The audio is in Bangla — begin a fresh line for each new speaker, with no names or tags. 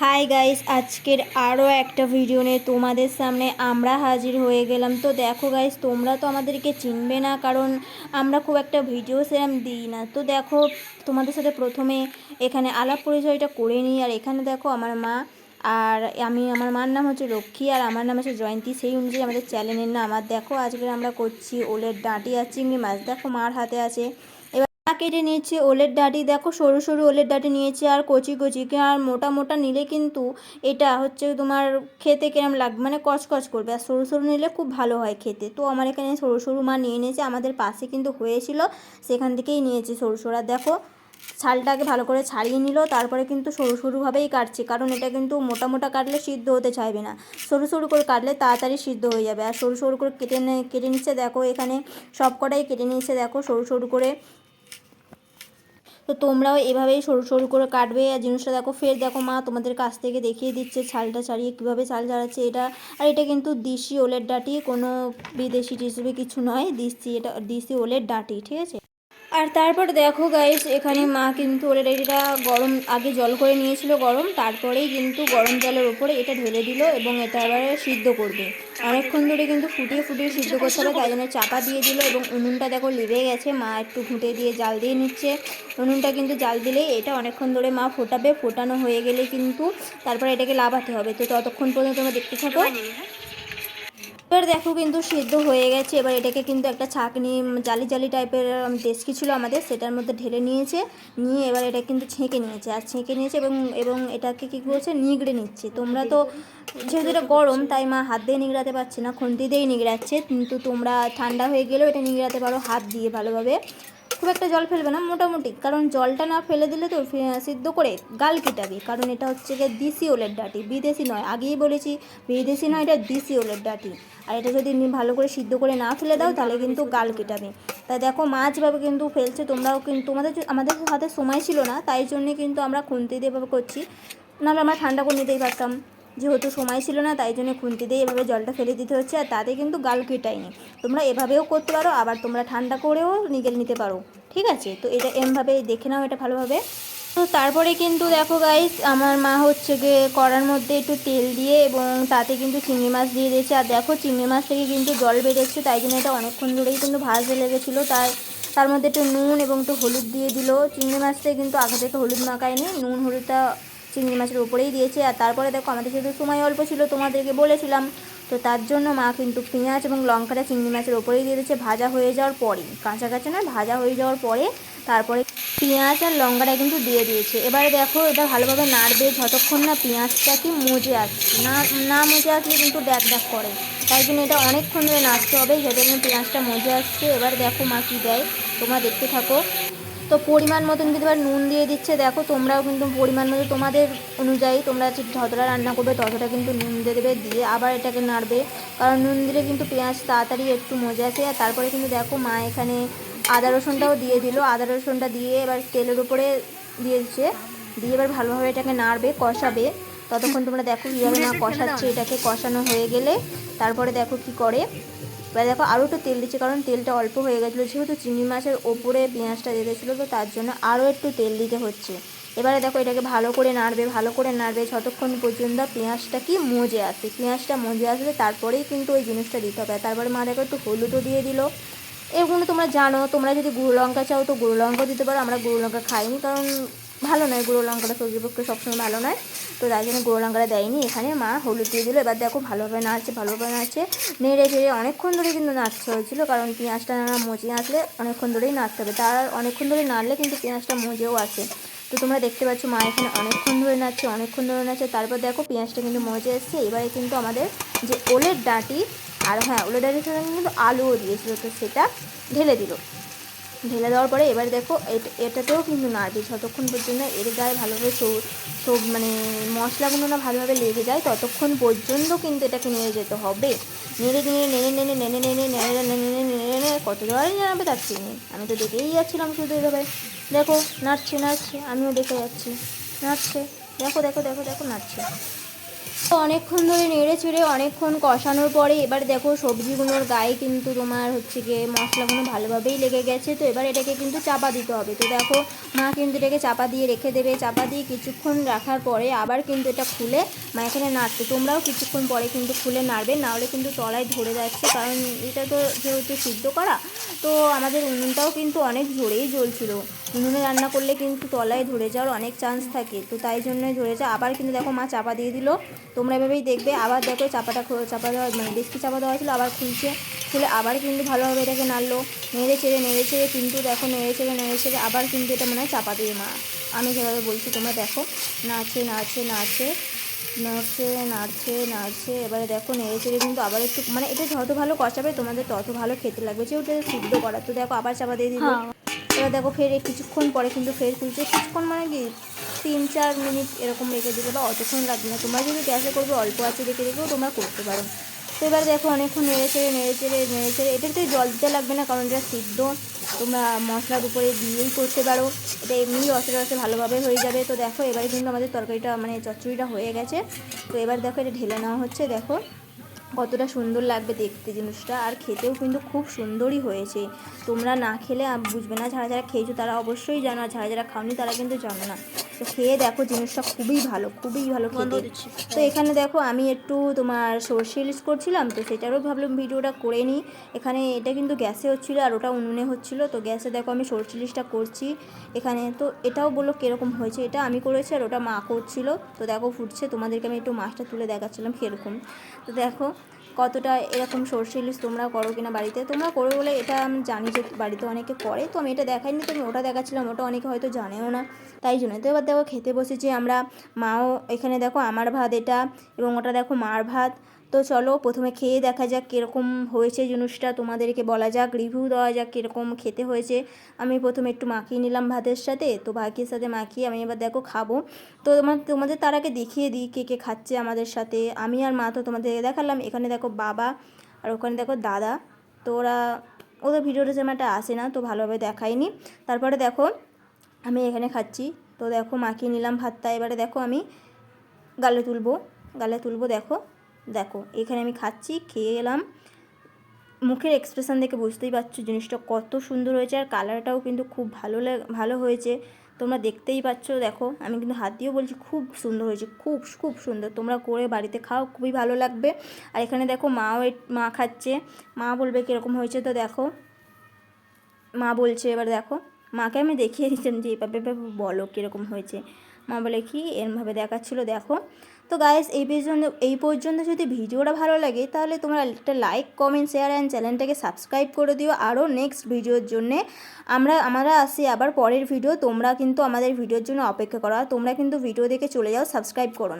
হাই গাইস আজকের আরও একটা ভিডিও নিয়ে তোমাদের সামনে আমরা হাজির হয়ে গেলাম। তো দেখো গাইস তোমরা তো আমাদেরকে চিনবে না, কারণ আমরা খুব একটা ভিডিও সেরম দিই না। তো দেখো, তোমাদের সাথে প্রথমে এখানে আলাপ পরিচয়টা করে নিই। আর এখানে দেখো আমার মা, আর আমি, আমার মার নাম হচ্ছে লক্ষ্মী আর আমার নাম হচ্ছে জয়ন্তী। সেই অনুযায়ী আমাদের চ্যানেলের নাম। আর দেখো আজকে আমরা করছি, ওলের ডাঁটি আর চিংড়ি মাছ। দেখো, মার হাতে আছে কেটে নিয়েছে, ওলের ডাটি দেখো, সরু সরু ওলের ডাটি নিয়েছে, আর কচি কচি আর মোটা মোটা নিলে কিন্তু এটা হচ্ছে তোমার খেতে কেরম লাগবে? মানে কচকচ করবে। আর সরু সরু নিলে খুব ভালো হয় খেতে। তো আমার এখানে সরু সরু মা নিয়ে নিয়েছে আমাদের পাশে কিন্তু হয়েছিল, সেখান থেকেই নিয়েছি সরু সরু। আর দেখো, ছালটাকে ভালো করে ছাড়িয়ে নিল, তারপরে কিন্তু সরু সরুভাবেই কাটছে, কারণ এটা কিন্তু মোটা মোটা কাটলে সিদ্ধ হতে চাইবে না। সরু সরু করে কাটলে তাড়াতাড়ি সিদ্ধ হয়ে যাবে। আর সরু সরু করে কেটে কেটে নিচ্ছে, দেখো এখানে সব কটাই কেটে নিচ্ছে দেখো সরু সরু করে তো তোমরাও এভাবেই সরু সরু করে কাটবে। আর জিনিসটা দেখো, ফের দেখো মা তোমাদের কাছ থেকে দেখিয়ে দিচ্ছে ছালটা ছাড়িয়ে কীভাবে ছাল ছাড়াচ্ছে এটা। আর এটা কিন্তু দিশি ওলের ডাঁটি, কোনো বিদেশি টিসবি কিছু নয়, দিশি এটা, দিশি ওলের ডাঁটি, ঠিক আছে? আর তারপর দেখো গাইস এখানে মা কিন্তু ওলের ডাঁটিটা গরম, আগে জল করে নিয়েছিল গরম, তারপরেই কিন্তু গরম জলের উপরে এটা ঢেলে দিল এবং এটা এবারে সিদ্ধ করবে। অনেকক্ষণ ধরে কিন্তু ফুটিয়ে ফুটিয়ে সিদ্ধ করতে হবে, তাই জন্য চাপা দিয়ে দিল এবং উনুনটা দেখো লিভে গেছে, মা একটু ঘুঁটে দিয়ে জাল দিয়ে নিচ্ছে। উনুনটা কিন্তু জাল দিলেই এটা অনেকক্ষণ ধরে মা ফোটাবে, ফোটানো হয়ে গেলে কিন্তু তারপরে এটাকে লাভাতে হবে। তো ততক্ষণ পর্যন্ত তোমরা দেখতে থাকো। এবার দেখো কিন্তু সিদ্ধ হয়ে গেছে। এবার এটাকে কিন্তু একটা ছাঁকনি জালি জালি টাইপের ডেস্কি ছিল আমাদের, সেটার মধ্যে ঢেলে নিয়েছে। নিয়ে এবার এটা কিন্তু ছেঁকে নিয়েছে। আর ছেঁকে নিয়েছে এবং এবং এটাকে কী করছে? নিগড়ে নিচ্ছে। তোমরা তো, যেহেতু এটা গরম, তাই মা হাত দিয়ে নিগড়াতে পারছে না, খুন্তি দিয়েই নিগড়াচ্ছে। কিন্তু তোমরা ঠান্ডা হয়ে গেলেও এটা নিগড়াতে পারো হাত দিয়ে ভালোভাবে। খুব একটা জল ফেলবে না, মোটামুটি। কারণ জলটা না ফেলে দিলে তো সিদ্ধ করে গাল কেটাবি। কারণ এটা হচ্ছে গিয়ে দিশি ওলের ডাটি, বিদেশি নয়। আগেই বলেছি, বিদেশি নয়, এটা দিশি ওলের ডাটি। আর এটা যদি ভালো করে সিদ্ধ করে না ফেলে দাও, তাহলে কিন্তু গাল কেটাবে। তাই দেখো, মাছ যেভাবে কিন্তু ফেলছে, তোমরাও কিন্তু তোমাদের আমাদের হাতে সময় ছিল না, তাই জন্যে কিন্তু আমরা খুন্তি দিয়ে করছি। নাহলে আমরা ঠান্ডা করে নিতেই পারতাম। যেহেতু সময় ছিল না, তাই জন্য খুন্তি দিয়ে এভাবে জলটা ফেলে দিতে হচ্ছে আর তাতে কিন্তু গাল কেটায়নি তোমরা এভাবেও করতে পারো, আবার তোমরা ঠান্ডা করেও নিগেল নিতে পারো। ঠিক আছে? তো এটা এমভাবে দেখে নাও এটা ভালোভাবে। তো তারপরে কিন্তু দেখো গাইস আমার মা হচ্ছে গিয়ে কড়ার মধ্যে একটু তেল দিয়ে এবং তাতে কিন্তু চিংড়ি মাছ দিয়ে দিয়েছে। আর দেখো চিংড়ি মাছ থেকে কিন্তু জল বেরোচ্ছে, তাই জন্য এটা অনেকক্ষণ ধরেই কিন্তু ভাজতে লেগেছিলো। তাই তার মধ্যে একটু নুন এবং একটু হলুদ দিয়ে দিল। চিংড়ি মাছটাই কিন্তু আগে থেকে হলুদ মাখায়নি, নুন, হলুদটা চিংড়ি মাছের উপরেই দিয়েছে আর তারপরে দেখো আমাদের যেহেতু সময় অল্প ছিল, তোমাদেরকে বলেছিলাম। তো তার জন্য মা কিন্তু পেঁয়াজ এবং লঙ্কাটা চিংড়ি মাছের ওপরেই দিয়ে দিচ্ছে ভাজা হয়ে যাওয়ার পরেই। কাঁচা কাঁচা নয়, ভাজা হয়ে যাওয়ার পরে তারপরে পেঁয়াজ আর লঙ্কাটা কিন্তু দিয়ে দিয়েছে। এবারে দেখো এটা ভালোভাবে নাড়বে যতক্ষণ না পেঁয়াজটা কি মজে আসছে। না না মজে আসলে কিন্তু ড্যাক ড্যাক করে। তাই জন্য এটা অনেকক্ষণ ধরে নাড়তে হবে যতক্ষণ পেঁয়াজটা মজে আসছে। এবার দেখো মা কী দেয়, তোমরা দেখতে থাকো। তো পরিমাণ মতন কিন্তু এবার নুন দিয়ে দিচ্ছে। দেখো, তোমরাও কিন্তু পরিমাণ মতো তোমাদের অনুযায়ী তোমরা যতটা রান্না করবে ততটা কিন্তু নুন দিয়ে দেবে, দিয়ে আবার এটাকে নাড়বে। কারণ নুন দিলে কিন্তু পেঁয়াজ তাড়াতাড়ি একটু মজে আসে। আর তারপরে কিন্তু দেখো, মা এখানে আদা রসুনটাও দিয়ে দিল। আদা রসুনটা দিয়ে এবার তেলের উপরে দিয়ে দিচ্ছে। দিয়ে এবার ভালোভাবে এটাকে নাড়বে, কষাবে। ততক্ষণ তোমরা দেখো কীভাবে না কষাচ্ছে। এটাকে কষানো হয়ে গেলে তারপরে দেখো কি করে। এবার দেখো আরও একটু তেল দিচ্ছে, কারণ তেলটা অল্প হয়ে গেছিল, যেহেতু চিংড়ি মাছের ওপরে পেঁয়াজটা দিয়ে দিয়েছিলো তো তার জন্য আরও একটু তেল দিতে হচ্ছে। এবারে দেখো এটাকে ভালো করে নাড়বে, ভালো করে নাড়বে, যতক্ষণ পর্যন্ত পেঁয়াজটা কি মজে আসে, পেঁয়াজটা মজে আসলে তারপরেই কিন্তু ওই জিনিসটা দিতে হবে। তারপরে মা দেখো একটু হলুদও দিয়ে দিল। এগুলো তোমরা জানো, তোমরা যদি গুঁড়ো লঙ্কা চাও তো গুঁড়ো লঙ্কা দিতে পারো, আমরা গুঁড়ো লঙ্কা খাইনি, কারণ ভালো নয়, গুঁড়ো লঙ্কাটা সবজির পক্ষে সবসময় ভালো নয়। তো তাই জন্য গুঁড়ো লঙ্কাটা দেয়নি। এখানে মা হলুদ দিয়ে দিল। এবার দেখো ভালোভাবে নাড়ছে ভালোভাবে নাড়ছে। নেড়ে চেড়ে অনেকক্ষণ ধরে কিন্তু নাড়তে হয়েছিল, কারণ পেঁয়াজটা না মজে আসলে অনেকক্ষণ ধরেই নাড়তে হবে। তার অনেকক্ষণ ধরে নাড়লে কিন্তু পেঁয়াজটা মজেও আসে। তো তোমরা দেখতে পাচ্ছ মা এখানে অনেকক্ষণ ধরে নাচছে অনেকক্ষণ ধরে নাচছে তারপর দেখো পেঁয়াজটা কিন্তু মজে এসছে। এবারে কিন্তু আমাদের যে ওলের ডাঁটি, আর হ্যাঁ ওলের ডাঁটির সঙ্গে কিন্তু আলুও দিয়েছিল। তো সেটা ঢেলে দিল। ঢেলে দেওয়ার পরে এবার দেখো এটাতেও কিন্তু নাড়বে যতক্ষণ পর্যন্ত এর গায়ে ভালোভাবে সব মানে মশলাগুলো না ভালোভাবে লেগে যায় ততক্ষণ পর্যন্ত কিন্তু এটাকে নিয়ে যেতে হবে নেড়ে নেড়ে নেড়ে নেড়ে নেড়ে নেড়ে নেড়ে নেড়ে নেড়ে নেড়ে নেড়ে কত জোয়ারই জানাবে তার নেই আমি তো দেখেই যাচ্ছিলাম শুধু এভাবে দেখো নাচছে নাচছে আমিও দেখে যাচ্ছি নাচছে দেখো দেখো দেখো দেখো নাচছে তো অনেকক্ষণ ধরে নেড়ে চেড়ে অনেকক্ষণ কষানোর পরে এবার দেখো সবজিগুলোর গায়ে কিন্তু তোমার হচ্ছে গিয়ে মশলাগুলো ভালোভাবেই লেগে গেছে। তো এবার এটাকে কিন্তু চাপা দিতে হবে। তো দেখো মা কিন্তু এটাকে চাপা দিয়ে রেখে দেবে। চাপা দিয়ে কিছুক্ষণ রাখার পরে আবার কিন্তু এটা খুলে মা এখানে নাড়তে তোমরাও কিছুক্ষণ পরে কিন্তু খুলে নাড়বে। নাহলে কিন্তু তলায় ধরে যাচ্ছে। কারণ এটা তো যেহেতু সিদ্ধ করা, তো আমাদের উনুনটাও কিন্তু অনেক জোরেই জ্বলছিল। উনুনে রান্না করলে কিন্তু তলায় ধরে যাওয়ার অনেক চান্স থাকে। তো তাই জন্যই ধরে যা আবার কিন্তু দেখো মা চাপা দিয়ে দিল। তোমরা এভাবেই দেখবে। আবার দেখো চাপাটা চাপা দেওয়া মানে বেশি চাপা দেওয়া ছিল আবার খুলছে। খুলে আবার কিন্তু ভালোভাবে এটাকে নাড়লো। নেড়ে চেড়ে নেড়ে চেড়ে কিন্তু দেখো নেড়ে চেড়ে নেড়ে চেড়ে আবার কিন্তু এটা মনে হয় চাপা দিয়ে মা আমি যেভাবে বলছি তোমরা দেখো। নাচে নাচে নাচে নাড়ছে নাড়ছে নাড়ছে। এবারে দেখো নেড়ে চেড়ে কিন্তু আবার একটু মানে এটা যত ভালো কষাবে তোমাদের তত ভালো খেতে লাগবে। যে ওটা সিদ্ধ করা তো দেখো আবার চাপা দিয়ে দিল এবার দেখো ফের কিছুক্ষণ পরে কিন্তু ফের খুলছে। কিছুক্ষণ মানে কি? তিন চার মিনিট এরকম রেখে দেবে বা অতক্ষণ লাগবে না। তোমরা যদি গ্যাসে করবে, অল্প আছে রেখে রেখেও তোমরা করতে পারো। তো এবার দেখো অনেকক্ষণ নেড়ে চেড়ে নেড়ে চেড়ে নেড়ে চেড়ে, এটাতে জল দিতে লাগবে না কারণ এটা সিদ্ধ। তোমরা মশলার উপরে দিয়েই করতে পারো। এটা এমনি রসে রসে ভালোভাবে হয়ে যাবে। তো দেখো এবারে কিন্তু আমাদের তরকারিটা মানে চচ্চড়িটা হয়ে গেছে। তো এবার দেখো এটা ঢেলে নেওয়া হচ্ছে, দেখো। কতটা সুন্দর লাগবে দেখতে জিনিসটা। আর খেতেও কিন্তু খুব সুন্দরই হয়েছে। তোমরা না খেলে বুঝবে না যারা যারা খেয়েছো তারা অবশ্যই জানো আর যারা যারা খাওনি তারা কিন্তু জানো না। তো খেয়ে দেখো জিনিসটা খুবই ভালো খুবই ভালো খেতে। তো এখানে দেখো আমি একটু তোমার সর্ষে ইলিশ করছিলাম তো সেটারও ভাবলাম ভিডিওটা করে নিই। এখানে এটা কিন্তু গ্যাসে হচ্ছিল আর ওটা উনুনে হচ্ছিল তো গ্যাসে দেখো আমি সর্ষে ইলিশটা করছি। এখানে তো এটাও বলল কীরকম হয়েছে এটা আমি করেছি আর ওটা মা করছিল। তো দেখো ফুটছে তোমাদেরকে আমি একটু মাছটা তুলে দেখাচ্ছিলাম কীরকম। তো দেখো কতটা এরকম সর্ষে ইলিশ তোমরা করো কিনা বাড়িতে? তোমরা করো বলে এটা আমি জানি যে বাড়িতে অনেকে করে। তো আমি এটা দেখাইনি, তো আমি ওটা দেখাচ্ছিলাম, ওটা অনেকে হয়তো জানেও না। তাই জন্য তো এবার দেখো খেতে বসেছি আমরা। মাও এখানে দেখো আমার ভাত এটা এবং ওটা দেখো মার ভাত। তো চলো প্রথমে খেয়ে দেখা যাক কীরকম হয়েছে জিনিসটা। তোমাদেরকে বলা যাক রিভিউ দেওয়া যাক কীরকম খেতে হয়েছে। আমি প্রথমে একটু মাখিয়ে নিলাম ভাতের সাথে। তো ভাতের সাথে মাখিয়ে আমি এবার দেখো খাব। তো তোমার, তোমাদের তার আগে দেখিয়ে দিই কে কে খাচ্ছে আমাদের সাথে। আমি আর মা তো তোমাদেরকে দেখালাম। এখানে দেখো বাবা আর ওখানে দেখো দাদা। তো ওরা, ওদের ভিডিওটা যেমন একটা আসে না, তো ভালোভাবে দেখায়নি। তারপরে দেখো আমি এখানে খাচ্ছি। তো দেখো মাখিয়ে নিলাম ভাতটা। এবারে দেখো আমি গালে তুলবো। গালে তুলবো দেখো। দেখো, এখানে আমি খাচ্ছি, খেয়ে এলাম। মুখের এক্সপ্রেশন দেখে বুঝতেই পারছ জিনিসটা কত সুন্দর হয়েছে আর কালারটাও কিন্তু খুব ভালো ভালো হয়েছে। তোমরা দেখতেই পাচ্ছ, দেখো, আমি কিন্তু হাত দিয়েও বলছি খুব সুন্দর হয়েছে, খুব খুব সুন্দর। তোমরা করে বাড়িতে খাও, খুবই ভালো লাগবে। আর এখানে দেখো, মাও মা খাচ্ছে। মা বলবে কীরকম হয়েছে তো দেখো। মা বলছে, এবার দেখো, মাকে আমি দেখিয়ে দিচ্ছিলাম যে এভাবে বলো কীরকম হয়েছে। মা বলে, কি? এরমভাবে দেখাচ্ছিলো, দেখো। তো গাইস এই পর্যন্ত এই পর্যন্ত যদি ভিডিওটা ভালো লাগে, তাহলে তোমরা একটা লাইক কমেন্ট শেয়ার অ্যান্ড চ্যানেলটাকে সাবস্ক্রাইব করে দিও। আরও নেক্সট ভিডিওর জন্যে আমরা আমরা আসি আবার পরের ভিডিও তোমরা কিন্তু আমাদের ভিডিওর জন্য অপেক্ষা করো। তোমরা কিন্তু ভিডিও দেখে চলে যাও সাবস্ক্রাইব করো